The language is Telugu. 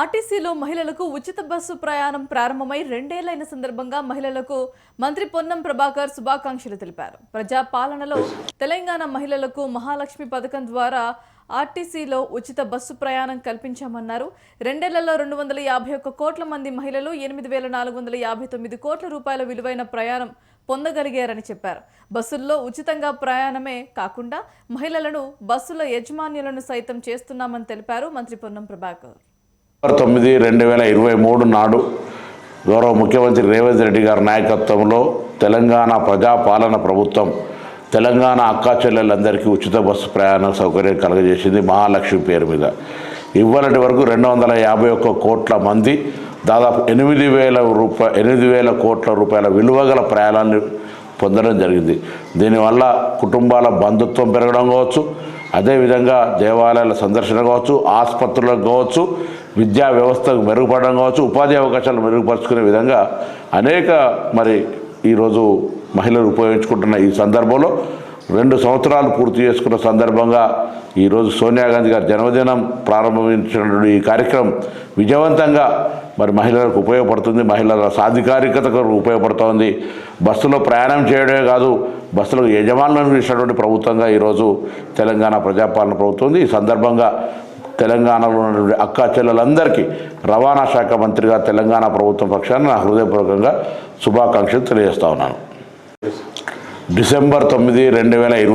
ఆర్టీసీలో మహిళలకు ఉచిత బస్సు ప్రయాణం ప్రారంభమై రెండేళ్ళైన సందర్భంగా మహిళలకు మంత్రి పొన్నం ప్రభాకర్ శుభాకాంక్షలు తెలిపారు. ప్రజా పాలనలో తెలంగాణ మహిళలకు మహాలక్ష్మి పథకం ద్వారా ఆర్టీసీలో ఉచిత బస్సు ప్రయాణం కల్పించామన్నారు. రెండేళ్ళలో రెండు వందల యాభై ఒక్క కోట్ల మంది మహిళలు ఎనిమిది వేల నాలుగు వందల యాభై తొమ్మిది కోట్ల రూపాయల విలువైన ప్రయాణం పొందగలిగారని చెప్పారు. బస్సుల్లో ఉచితంగా ప్రయాణమే కాకుండా మహిళలను బస్సుల యజమాన్యులను సైతం చేస్తున్నామని తెలిపారు మంత్రి పొన్నం ప్రభాకర్. తొమ్మిది రెండు వేల ఇరవై మూడు నాడు గౌరవ ముఖ్యమంత్రి రేవంత్ రెడ్డి గారి నాయకత్వంలో తెలంగాణ ప్రజాపాలన ప్రభుత్వం తెలంగాణ అక్కా చెల్లెలందరికీ ఉచిత బస్సు ప్రయాణ సౌకర్యం కలగజేసింది మహాలక్ష్మి పేరు మీద. ఇవ్వనటి వరకు రెండు వందల యాభై ఒక్క కోట్ల మంది దాదాపు ఎనిమిది వేల రూపాయ ఎనిమిది వేల కోట్ల రూపాయల విలువ గల ప్రయాణాన్ని పొందడం జరిగింది. దీనివల్ల కుటుంబాల బంధుత్వం పెరగడం కావచ్చు అదేవిధంగా దేవాలయాల సందర్శన కావచ్చు ఆసుపత్రులకు కావచ్చు విద్యా వ్యవస్థకు మెరుగుపడడం కావచ్చు ఉపాధి అవకాశాలు మెరుగుపరుచుకునే విధంగా అనేక మరి ఈరోజు మహిళలు ఉపయోగించుకుంటున్న ఈ సందర్భంలో రెండు సంవత్సరాలు పూర్తి చేసుకున్న సందర్భంగా ఈరోజు సోనియా గాంధీ గారి జన్మదినం ప్రారంభించినటువంటి ఈ కార్యక్రమం విజయవంతంగా మరి మహిళలకు ఉపయోగపడుతుంది మహిళల సాధికారికతకు ఉపయోగపడుతోంది. బస్సులో ప్రయాణం చేయడమే కాదు బస్సులకు యజమానులను ఇచ్చినటువంటి ప్రభుత్వంగా ఈరోజు తెలంగాణ ప్రజాపాలన ప్రభుత్వం ఈ సందర్భంగా తెలంగాణలో ఉన్నటువంటి అక్క చెల్లెలందరికీ రవాణా శాఖ మంత్రిగా తెలంగాణ ప్రభుత్వం పక్షాన్ని నా హృదయపూర్వకంగా శుభాకాంక్షలు తెలియజేస్తా ఉన్నాను. డిసెంబర్ తొమ్మిది రెండు వేల ఇరవై